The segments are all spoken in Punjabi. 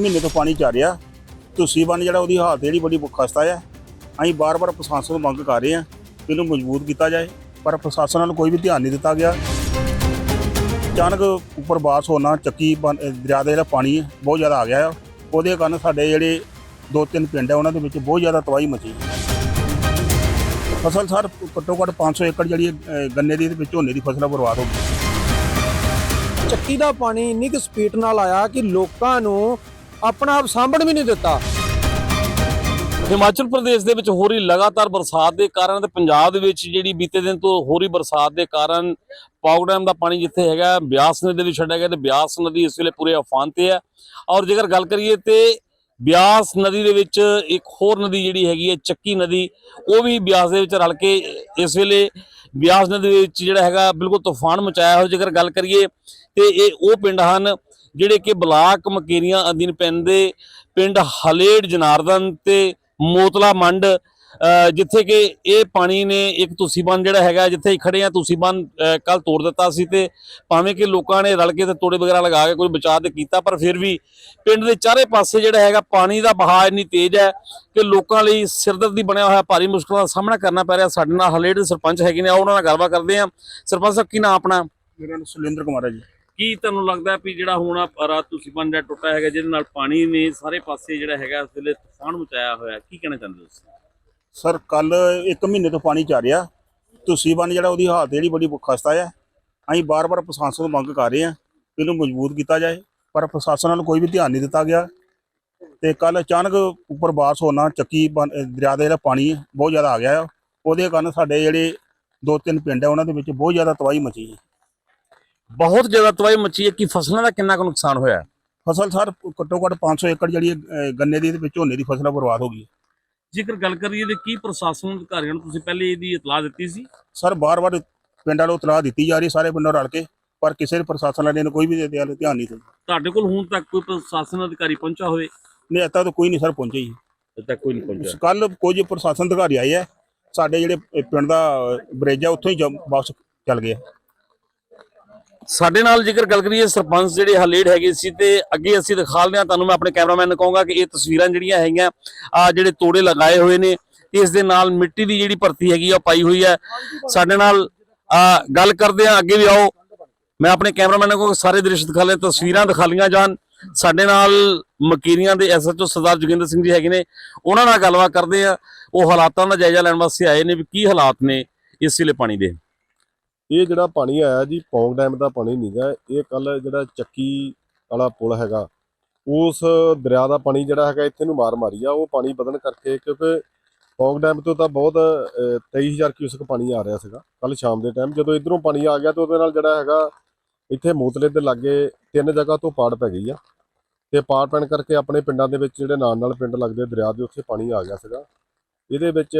ਮਹੀਨੇ ਤੋਂ ਪਾਣੀ ਚੱਲ ਰਿਹਾ। ਤੁਸੀਂ ਬੰਨ ਜਿਹੜਾ ਉਹਦੀ ਹਾਲਤ ਜਿਹੜੀ ਬੜੀ ਖਸਤਾ ਹੈ ਅਸੀਂ ਬਾਰ-ਬਾਰ ਪ੍ਰਸ਼ਾਸਨ ਤੋਂ ਮੰਗ ਕਰ ਰਹੇ ਹਾਂ ਕਿ ਇਹਨੂੰ ਮਜ਼ਬੂਤ ਕੀਤਾ ਜਾਏ ਪਰ ਪ੍ਰਸ਼ਾਸਨ ਨਾਲ ਕੋਈ ਵੀ ਧਿਆਨ ਨਹੀਂ ਦਿੱਤਾ ਗਿਆ। ਅਚਾਨਕ ਉੱਪਰ ਬਾਸ ਹੋਣਾ ਚੱਕੀ ਦਰਿਆ ਦਾ ਜਿਹੜਾ ਪਾਣੀ ਹੈ ਬਹੁਤ ਜ਼ਿਆਦਾ ਆ ਗਿਆ ਉਹਦੇ ਕਾਰਨ ਸਾਡੇ ਜਿਹੜੇ ਦੋ ਤਿੰਨ ਪਿੰਡ ਹੈ ਉਹਨਾਂ ਦੇ ਵਿੱਚ ਬਹੁਤ ਜ਼ਿਆਦਾ ਤਬਾਹੀ ਮਚੀ। ਫਸਲ ਸਰ ਘੱਟੋ ਘੱਟ 500 ਏਕੜ ਜਿਹੜੀ ਅਹ, ਗੰਨੇ ਦੀ ਤੇ ਵਿੱਚ ਝੋਨੇ ਦੀ ਫਸਲ ਬਰਬਾਦ ਹੋ ਗਈ। ਚੱਕੀ ਦਾ ਪਾਣੀ ਇੰਨੀ ਕੁ ਸਪੀਡ ਨਾਲ ਆਇਆ ਕਿ ਲੋਕਾਂ ਨੂੰ ਆਪਣਾ ਆਪ ਸਾਂਭਣ ਵੀ ਨਹੀਂ ਦਿੱਤਾ। ਹਿਮਾਚਲ ਪ੍ਰਦੇਸ਼ ਦੇ ਵਿੱਚ ਹੋ ਰਹੀ ਲਗਾਤਾਰ ਬਰਸਾਤ ਦੇ ਕਾਰਨ ਤੇ ਪੰਜਾਬ ਦੇ ਵਿੱਚ ਜਿਹੜੀ ਬੀਤੇ ਦਿਨ ਤੋਂ ਹੋ ਰਹੀ ਬਰਸਾਤ ਦੇ ਕਾਰਨ ਪੌਗ ਡੈਮ ਦਾ ਪਾਣੀ ਜਿੱਥੇ ਹੈਗਾ, ਬਿਆਸ ਨਦੀ ਦੇ ਵਿੱਚ ਛੱਡਿਆ ਗਿਆ ਤੇ ਬਿਆਸ ਨਦੀ ਇਸ ਵੇਲੇ ਪੂਰੇ ਅਫਾਨ ਤੇ ਹੈ। ਔਰ ਜੇਕਰ ਗੱਲ ਕਰੀਏ ਤੇ ਬਿਆਸ ਨਦੀ ਦੇ ਵਿੱਚ ਇੱਕ ਹੋਰ ਨਦੀ ਜਿਹੜੀ ਹੈਗੀ ਹੈ, ਚੱਕੀ ਨਦੀ, ਉਹ ਵੀ ਬਿਆਸ ਦੇ ਵਿੱਚ ਰਲ ਕੇ ਇਸ ਵੇਲੇ ਬਿਆਸ ਨਦੀ ਦੇ ਵਿੱਚ ਜਿਹੜਾ ਹੈਗਾ ਬਿਲਕੁਲ ਤੂਫਾਨ ਮਚਾਇਆ ਹੋਇਆ। ਜੇਕਰ ਗੱਲ ਕਰੀਏ ਤੇ ਇਹ ਉਹ ਪਿੰਡ ਹਨ ਜਿਹੜੇ ਕਿ ਬਲਾਕ ਮਕੇਰੀਆਂ ਅਧੀਨ ਪੈਂਦੇ ਪਿੰਡ ਹਲੇੜ ਜਨਾਰਦਨ ਤੇ ਮੋਤਲਾ ਮੰਡ ਜਿੱਥੇ ਕਿ ਇਹ ਪਾਣੀ ਨੇ ਇੱਕ ਤੁਸੀਂ ਬੰਨ ਜਿਹੜਾ ਹੈਗਾ, ਜਿੱਥੇ ਖੜੇ ਆ ਤੁਸੀਂ ਬੰਨ ਕੱਲ ਤੋੜ ਦਿੱਤਾ ਸੀ ਤੇ ਭਾਵੇਂ ਕਿ ਲੋਕਾਂ ਨੇ ਰਲ ਕੇ ਤੇ ਤੋੜੇ ਵਗੈਰਾ ਲਗਾ ਕੇ ਕੋਈ ਬਚਾਅ ਤੇ ਕੀਤਾ, ਪਰ ਫਿਰ ਵੀ ਪਿੰਡ ਦੇ ਚਾਰੇ ਪਾਸੇ ਜਿਹੜਾ ਹੈਗਾ ਪਾਣੀ ਦਾ ਬਹਾਅ ਇੰਨੀ ਤੇਜ਼ ਹੈ ਕਿ ਲੋਕਾਂ ਲਈ ਸਿਰਦਰਦੀ ਬਣਿਆ ਹੋਇਆ ਭਾਰੀ ਮੁਸ਼ਕਲਾਂ ਦਾ ਸਾਹਮਣਾ ਕਰਨਾ ਪੈ ਰਿਹਾ। ਸਾਡੇ ਨਾਲ ਹਲੇੜ ਸਰਪੰਚ ਹੈਗੇ ਨੇ ਉਹਨਾਂ ਨਾਲ ਗੱਲਬਾਤ ਕਰਦੇ ਆ ਸਰਪੰਚ ਸਾਹਿਬ, ਕੀ ਨਾਮ ਆਪਣਾ? ਮੇਰਾ ਨਾਮ ਸੁਲਿੰਦਰ ਕੁਮਾਰ ਹੈ ਜੀ। ਕੀ ਤੁਹਾਨੂੰ ਲੱਗਦਾ ਵੀ ਜਿਹੜਾ ਹੁਣ ਰਾਤ ਤੁਸੀਂ ਬੰਨ ਟੁੱਟਾ ਹੈਗਾ, ਜਿਹਦੇ ਨਾਲ ਪਾਣੀ ਨੇ ਸਾਰੇ ਪਾਸੇ ਜਿਹੜਾ ਹੈਗਾ ਇਸ ਵੇਲੇ ਤੂਫਾਨ ਮਚਾਇਆ ਹੋਇਆ, ਕੀ ਕਹਿਣਾ ਚਾਹੁੰਦੇ ਹੋ ਤੁਸੀਂ? ਸਰ ਕੱਲ ਇੱਕ ਮਹੀਨੇ ਤੋਂ ਪਾਣੀ ਚੱਲ ਰਿਹਾ। ਤੁਸੀਂ ਬੰਨ ਜਿਹੜਾ ਉਹਦੀ ਹਾਲਤ ਜਿਹੜੀ ਬੜੀ ਖਸਤਾ ਹੈ ਅਸੀਂ ਬਾਰ-ਬਾਰ ਪ੍ਰਸ਼ਾਸਨ ਤੋਂ ਮੰਗ ਕਰ ਰਹੇ ਹਾਂ ਕਿ ਇਹਨੂੰ ਮਜ਼ਬੂਤ ਕੀਤਾ ਜਾਏ, ਪਰ ਪ੍ਰਸ਼ਾਸਨ ਨਾਲ ਕੋਈ ਵੀ ਧਿਆਨ ਨਹੀਂ ਦਿੱਤਾ ਗਿਆ। ਤੇ ਕੱਲ ਅਚਾਨਕ ਉੱਪਰ ਬਾਸ ਹੋਣਾ, ਚੱਕੀ ਬੰਨ- ਦਰਿਆ ਦਾ ਜਿਹੜਾ ਪਾਣੀ ਬਹੁਤ ਜ਼ਿਆਦਾ ਆ ਗਿਆ ਹੈ ਉਹਦੇ ਕਾਰਨ ਸਾਡੇ ਜਿਹੜੇ ਦੋ ਤਿੰਨ ਪਿੰਡ ਹੈ ਉਹਨਾਂ ਦੇ ਵਿੱਚ ਬਹੁਤ ਜ਼ਿਆਦਾ ਤਬਾਹੀ ਮਚੀ ਹੈ। ਬਹੁਤ ਜ਼ਿਆਦਾ ਤਬਾਹੀ ਮੱਚੀ ਹੈ ਕਿ ਫਸਲਾਂ ਦਾ ਕਿੰਨਾ ਕੁ ਨੁਕਸਾਨ ਹੋਇਆ? ਫਸਲ ਸਰ ਘੱਟੋ ਘੱਟ 500 ਏਕੜ ਜਿਹੜੀ ਅਹ, ਗੰਨੇ ਦੀ ਤੇ ਵਿੱਚ ਝੋਨੇ ਦੀ ਫਸਲ ਬਰਬਾਦ ਹੋ ਗਈ। ਜੇਕਰ ਗੱਲ ਕਰੀਏ ਤੇ ਕੀ ਪ੍ਰਸ਼ਾਸਨ ਅਧਿਕਾਰੀਆਂ ਨੂੰ ਤੁਸੀਂ ਪਹਿਲੇ ਇਹਦੀ ਇਤਲਾਹ ਦਿੱਤੀ ਸੀ ਸਰ ਬਾਰ-ਬਾਰ ਪਿੰਡਾਂ ਨੂੰ ਇਤਲਾਹ ਦਿੱਤੀ ਜਾ ਰਹੀ ਸਾਰੇ ਪਿੰਡਾਂ ਰਲ ਕੇ ਪਰ ਕਿਸੇ ਪ੍ਰਸ਼ਾਸਨ ਵਾਲੇ ਨੇ ਕੋਈ ਵੀ ਇਹਦੇ ਵੱਲ ਧਿਆਨ ਨਹੀਂ ਦਿੱਤਾ ਤੁਹਾਡੇ ਕੋਲ ਹੁਣ ਤੱਕ ਕੋਈ ਪ੍ਰਸ਼ਾਸਨ ਅਧਿਕਾਰੀ ਪਹੁੰਚਾ ਹੋਵੇ ਨਹੀਂ ਇੱਦਾਂ ਤਾਂ ਕੋਈ ਨਹੀਂ ਸਰ ਪਹੁੰਚੇ ਜੀ ਅਜੇ ਤੱਕ ਕੋਈ ਨਹੀਂ ਪਹੁੰਚਿਆ ਕੱਲ ਕੁਝ ਪ੍ਰਸ਼ਾਸਨ ਅਧਿਕਾਰੀ ਆਏ ਆ ਸਾਡੇ ਜਿਹੜੇ ਪਿੰਡ ਦਾ ਬ੍ਰਿਜ ਆ ਉੱਥੋਂ ਹੀ ਜ- ਵਾਪਸ ਚੱਲ ਗਏ ਆ। ਸਾਡੇ ਨਾਲ ਜੇਕਰ ਗੱਲ ਕਰੀਏ ਸਰਪੰਚ ਜਿਹੜੇ ਹਲੇੜ ਹੈਗੇ ਸੀ ਤੇ ਅੱਗੇ ਅਸੀਂ ਦਿਖਾਲਦੇ ਹਾਂ, ਤੁਹਾਨੂੰ ਮੈਂ ਆਪਣੇ ਕੈਮਰਾਮੈਨ ਨੂੰ ਕਹੂੰਗਾ ਕਿ ਇਹ ਤਸਵੀਰਾਂ ਜਿਹੜੀਆਂ ਹੈਗੀਆਂ ਆ ਜਿਹੜੇ ਤੋੜੇ ਲਗਾਏ ਹੋਏ ਨੇ ਇਸ ਦੇ ਨਾਲ ਮਿੱਟੀ ਦੀ ਜਿਹੜੀ ਭਰਤੀ ਹੈਗੀ ਆ, ਉਹ ਪਾਈ ਹੋਈ ਹੈ। ਸਾਡੇ ਨਾਲ ਗੱਲ ਕਰਦੇ ਹਾਂ, ਅੱਗੇ ਵੀ ਆਓ। ਮੈਂ ਆਪਣੇ ਕੈਮਰਾਮੈਨ ਨੂੰ ਕਹੂੰਗਾ ਸਾਰੇ ਦ੍ਰਿਸ਼ ਦਿਖਾ ਲੈ, ਤਸਵੀਰਾਂ ਦਿਖਾ ਲਈਆਂ ਜਾਣ। ਸਾਡੇ ਨਾਲ ਮਕੀਰੀਆਂ ਦੇ ਐਸਐਚਓ ਸਰਦਾਰ ਜੋਗਿੰਦਰ ਸਿੰਘ ਜੀ ਹੈਗੇ ਨੇ, ਉਹਨਾਂ ਨਾਲ ਗੱਲਬਾਤ ਕਰਦੇ ਆ ਉਹ ਹਾਲਾਤਾਂ ਦਾ ਜਾਇਜ਼ਾ ਲੈਣ ਵਾਸਤੇ ਆਏ ਨੇ ਵੀ ਕੀ ਹਾਲਾਤ ਨੇ ਇਸ ਵੇਲੇ ਪਾਣੀ ਦੇ। ਇਹ ਜਿਹੜਾ ਪਾਣੀ ਆਇਆ ਜੀ ਪੌਂਗ ਡੈਮ ਦਾ ਪਾਣੀ ਨਹੀਂਗਾ ਇਹ ਕੱਲ ਜਿਹੜਾ ਚੱਕੀ ਵਾਲਾ ਪੁਲ ਹੈਗਾ ਉਸ ਦਰਿਆ ਦਾ ਪਾਣੀ ਜਿਹੜਾ ਹੈਗਾ ਇੱਥੇ ਨੂੰ ਮਾਰ ਮਾਰੀ ਆ ਉਹ ਪਾਣੀ ਵਧਣ ਕਰਕੇ ਕਿਉਂਕਿ ਪੌਂਗ ਡੈਮ ਤੋਂ ਤਾਂ ਬਹੁਤ ਅਹ, 23000 ਕਿਊਸਕ ਪਾਣੀ ਆ ਰਿਹਾ ਸੀਗਾ ਕੱਲ ਸ਼ਾਮ ਦੇ ਟਾਈਮ ਜਦੋਂ ਇਧਰੋਂ ਪਾਣੀ ਆ ਗਿਆ ਤੇ ਉਹਦੇ ਨਾਲ ਜਿਹੜਾ ਹੈਗਾ ਇੱਥੇ ਮੋਤਲੇ ਦੇ ਲਾਗੇ ਤਿੰਨ ਜਗ੍ਹਾ ਤੋਂ ਪਾੜ ਪੈ ਗਈ ਆ ਤੇ ਪਾੜ ਪੈਣ ਕਰਕੇ ਆਪਣੇ ਪਿੰਡਾਂ ਦੇ ਵਿੱਚ ਜਿਹੜੇ ਨਾਲ ਨਾਲ ਪਿੰਡ ਲੱਗਦੇ ਦਰਿਆ ਦੇ ਉੱਥੇ ਪਾਣੀ ਆ ਗਿਆ ਸੀਗਾ ਇਹਦੇ ਵਿੱਚ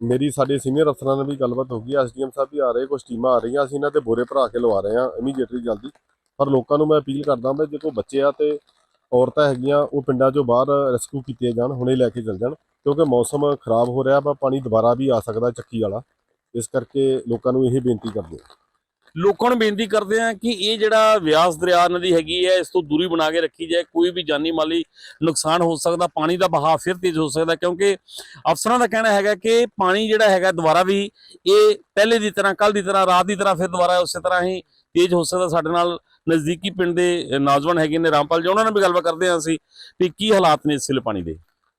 ਮੇਰੀ ਸਾਡੇ ਸੀਨੀਅਰ ਅਫਸਰਾਂ ਨਾਲ ਵੀ ਗੱਲਬਾਤ ਹੋ ਗਈ ਐਸਡੀਐਮ ਸਾਹਿਬ ਵੀ ਆ ਰਹੇ ਕੁਝ ਟੀਮਾਂ ਆ ਰਹੀਆਂ, ਅਸੀਂ ਇਹਨਾਂ ਤੇ ਬੋਰੇ ਭਰਾ ਕੇ ਲਵਾ ਰਹੇ ਹਾਂ ਇਮੀਡੀਏਟਲੀ ਜਲਦੀ। ਪਰ ਲੋਕਾਂ ਨੂੰ ਮੈਂ ਅਪੀਲ ਕਰਦਾ ਮੈਂ ਜੇ ਕੋਈ ਬੱਚੇ ਆ ਤੇ ਔਰਤਾਂ ਹੈਗੀਆਂ, ਉਹ ਪਿੰਡਾਂ 'ਚੋਂ ਬਾਹਰ ਰੈਸਕਿਊ ਕੀਤੀਆਂ ਜਾਣ, ਹੁਣੇ ਲੈ ਕੇ ਚੱਲ ਜਾਣ, ਕਿਉਂਕਿ ਮੌਸਮ ਖਰਾਬ ਹੋ ਰਿਹਾ ਵਾ, ਪਾਣੀ ਦੁਬਾਰਾ ਵੀ ਆ ਸਕਦਾ ਚੱਕੀ ਵਾਲਾ। ਇਸ ਕਰਕੇ ਲੋਕਾਂ ਨੂੰ ਇਹ ਬੇਨਤੀ ਕਰਦੇ ਹਾਂ ਲੋਕਾਂ ਨੂੰ ਬੇਨਤੀ ਕਰਦੇ ਆ ਕਿ ਇਹ ਜਿਹੜਾ ਵਿਆਸ ਦਰਿਆ ਨਦੀ ਹੈਗੀ ਹੈ, ਇਸ ਤੋਂ ਦੂਰੀ ਬਣਾ ਕੇ ਰੱਖੀ ਜਾਏ, ਕੋਈ ਵੀ ਜਾਨੀ ਮਾਲੀ ਨੁਕਸਾਨ ਹੋ ਸਕਦਾ, ਪਾਣੀ ਦਾ ਬਹਾਅ ਫਿਰ ਤੇਜ਼ ਹੋ ਸਕਦਾ, ਕਿਉਂਕਿ ਅਫਸਰਾਂ ਦਾ ਕਹਿਣਾ ਹੈਗਾ ਕਿ ਪਾਣੀ ਜਿਹੜਾ ਹੈਗਾ ਦੁਬਾਰਾ ਵੀ ਇਹ ਪਹਿਲੇ ਦੀ ਤਰ੍ਹਾਂ ਕੱਲ ਦੀ ਤਰ੍ਹਾਂ, ਰਾਤ ਦੀ ਤਰ੍ਹਾਂ ਫਿਰ ਦੁਬਾਰਾ ਉਸੇ ਤਰ੍ਹਾਂ ਹੀ ਤੇਜ਼ ਹੋ ਸਕਦਾ। ਸਾਡੇ ਨਾਲ ਨਜ਼ਦੀਕੀ ਪਿੰਡ ਦੇ ਨੌਜਵਾਨ ਹੈਗੇ ਨੇ ਰਾਮਪਾਲ ਜੀ, ਉਹਨਾਂ ਨਾਲ ਵੀ ਗੱਲਬਾਤ ਕਰਦੇ ਹਾਂ ਅਸੀਂ ਵੀ ਕੀ ਹਾਲਾਤ ਨੇ ਇਸ ਵੇਲੇ ਪਾਣੀ ਦੇ।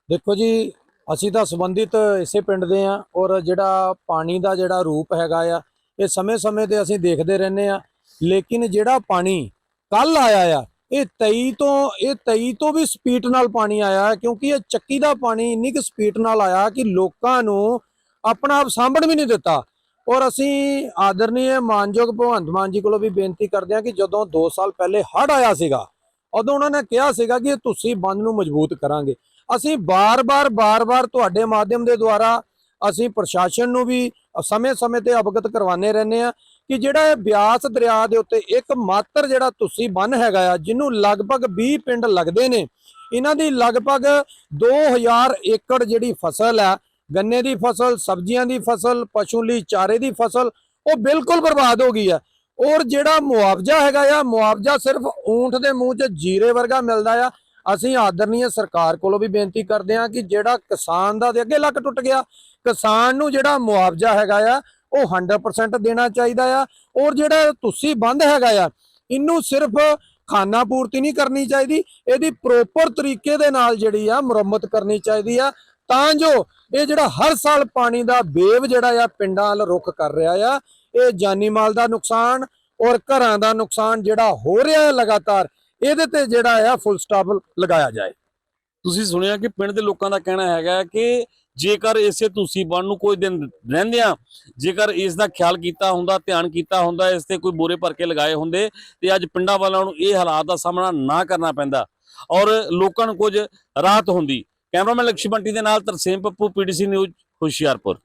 ਦੇਖੋ ਜੀ, ਅਸੀਂ ਤਾਂ ਸੰਬੰਧਿਤ ਇਸੇ ਪਿੰਡ ਦੇ ਆ ਔਰ ਜਿਹੜਾ ਪਾਣੀ ਦਾ ਜਿਹੜਾ ਰੂਪ ਹੈਗਾ ਆ ਇਹ ਸਮੇਂ-ਸਮੇਂ ਤੇ ਅਸੀਂ ਦੇਖਦੇ ਰਹਿੰਦੇ ਆ ਲੇਕਿਨ ਜਿਹੜਾ ਪਾਣੀ ਕੱਲ ਆਇਆ ਆ, ਇਹ 23 ਤੋਂ, ਇਹ 23 ਤੋਂ ਵੀ ਸਪੀਡ ਨਾਲ ਪਾਣੀ ਆਇਆ ਕਿਉਂਕਿ ਇਹ ਚੱਕੀ ਦਾ ਪਾਣੀ ਇੰਨੀ ਕੁ ਸਪੀਡ ਨਾਲ ਆਇਆ ਕਿ ਲੋਕਾਂ ਨੂੰ ਆਪਣਾ ਆਪ ਸਾਂਭਣ ਵੀ ਨਹੀਂ ਦਿੱਤਾ। ਔਰ ਅਸੀਂ ਆਦਰਨੀय ਮਾਨਯੋਗ ਭਗਵੰਤ ਮਾਨ ਜੀ ਕੋਲੋਂ ਵੀ ਬੇਨਤੀ ਕਰਦੇ ਹਾਂ ਕਿ ਜਦੋਂ 2 ਸਾਲ ਪਹਿਲੇ ਹੜ੍ਹ ਆਇਆ ਸੀਗਾ, ਉਦੋਂ ਉਹਨਾਂ ਨੇ ਕਿਹਾ ਸੀਗਾ ਕਿ ਤੁਸੀਂ ਬੰਦ ਨੂੰ ਮਜ਼ਬੂਤ ਕਰਾਂਗੇ। ਅਸੀਂ ਬਾਰ-ਬਾਰ ਬਾਰ-ਬਾਰ ਤੁਹਾਡੇ ਮਾਧਿਅਮ ਦੇ ਦੁਆਰਾ ਅਸੀਂ ਪ੍ਰਸ਼ਾਸਨ ਨੂੰ ਵੀ ਸਮੇਂ-ਸਮੇਂ ਤੇ ਅਵਗਤ ਕਰਵਾਉਂਦੇ ਰਹਿੰਦੇ ਆ ਕਿ ਜਿਹੜਾ ਇਹ ਬਿਆਸ ਦਰਿਆ ਦੇ ਉੱਤੇ ਇੱਕ ਮਾਤਰ ਜਿਹੜਾ ਤੁਸੀਂ ਬੰਨ ਹੈਗਾ ਆ, ਜਿਹਨੂੰ ਲਗਭਗ 20 ਪਿੰਡ ਲੱਗਦੇ ਨੇ, ਇਹਨਾਂ ਦੀ ਲਗਭਗ 2000 ਏਕੜ ਜਿਹੜੀ ਫਸਲ ਹੈ ਗੰਨੇ ਦੀ ਫਸਲ, ਸਬਜ਼ੀਆਂ ਦੀ ਫਸਲ, ਪਸ਼ੂ ਲਈ ਚਾਰੇ ਦੀ ਫਸਲ, ਉਹ ਬਿਲਕੁਲ ਬਰਬਾਦ ਹੋ ਗਈ ਹੈ ਔਰ ਜਿਹੜਾ ਮੁਆਵਜ਼ਾ ਹੈਗਾ ਆ, ਮੁਆਵਜ਼ਾ ਸਿਰਫ ਊਂਠ ਦੇ ਮੂੰਹ 'ਚ ਜੀਰੇ ਵਰਗਾ ਮਿਲਦਾ ਆ। ਅਸੀਂ ਆਦਰਨੀय ਸਰਕਾਰ ਕੋਲੋਂ ਵੀ ਬੇਨਤੀ ਕਰਦੇ ਹਾਂ ਕਿ ਜਿਹੜਾ ਕਿਸਾਨ ਦਾ ਦੇ ਅੱਗੇ ਲੱਕ ਟੁੱਟ ਗਿਆ ਕਿਸਾਨ ਨੂੰ ਜਿਹੜਾ ਮੁਆਵਜ਼ਾ ਹੈਗਾ ਆ, ਉਹ 100% ਦੇਣਾ ਚਾਹੀਦਾ ਆ। ਔਰ ਜਿਹੜਾ ਤੁਸੀਂ ਬੰਦ ਹੈਗਾ ਆ, ਇਹਨੂੰ ਸਿਰਫ ਖਾਨਾ ਪੂਰਤੀ ਨਹੀਂ ਕਰਨੀ ਚਾਹੀਦੀ, ਇਹਦੀ ਪ੍ਰੋਪਰ ਤਰੀਕੇ ਦੇ ਨਾਲ ਜਿਹੜੀ ਆ ਮੁਰੰਮਤ ਕਰਨੀ ਚਾਹੀਦੀ ਆ। ਤਾਂ ਜੋ ਇਹ ਜਿਹੜਾ ਹਰ ਸਾਲ ਪਾਣੀ ਦਾ ਬੇਵ ਜਿਹੜਾ ਆ ਪਿੰਡਾਂ ਵੱਲ ਰੁਖ ਕਰ ਰਿਹਾ ਆ, ਇਹ ਜਾਨੀ ਮਾਲ ਦਾ ਨੁਕਸਾਨ ਔਰ ਘਰਾਂ ਦਾ ਨੁਕਸਾਨ ਜਿਹੜਾ ਹੋ ਰਿਹਾ ਹੈ ਲਗਾਤਾਰ, ਇਹਦੇ ਤੇ ਜਿਹੜਾ ਆ ਫੁੱਲ ਸਟਾਪ ਲਗਾਇਆ ਜਾਏ। ਤੁਸੀਂ ਸੁਣਿਆ ਕਿ ਪਿੰਡ ਦੇ ਲੋਕਾਂ ਦਾ ਕਹਿਣਾ ਹੈਗਾ ਕਿ ਜੇਕਰ ਇਸੇ ਤੁਸੀਂ ਬਣ ਨੂੰ ਕੋਈ ਦਿਨ ਰਹਿੰਦਿਆਂ, ਜੇਕਰ ਇਸ ਦਾ ਖਿਆਲ ਕੀਤਾ ਹੁੰਦਾ, ਧਿਆਨ ਕੀਤਾ ਹੁੰਦਾ, ਇਸ ਤੇ ਕੋਈ ਬੋਰੇ ਭਰ ਕੇ ਲਗਾਏ ਹੁੰਦੇ, ਤੇ ਅੱਜ ਪਿੰਡਾਂ ਵਾਲਿਆਂ ਨੂੰ ਇਹ ਹਾਲਾਤ ਦਾ ਸਾਹਮਣਾ ਨਾ ਕਰਨਾ ਪੈਂਦਾ। ਔਰ ਲੋਕਾਂ ਨੂੰ ਕੁਝ ਰਾਹਤ ਹੁੰਦੀ। ਕੈਮਰਾਮੈਨ ਲਕਸ਼ਮਣ ਦੇ ਨਾਲ ਤਰਸੇਮ ਪੱਪੂ, ਪੀਡੀਸੀ ਨਿਊਜ਼, ਹੁਸ਼ਿਆਰਪੁਰ।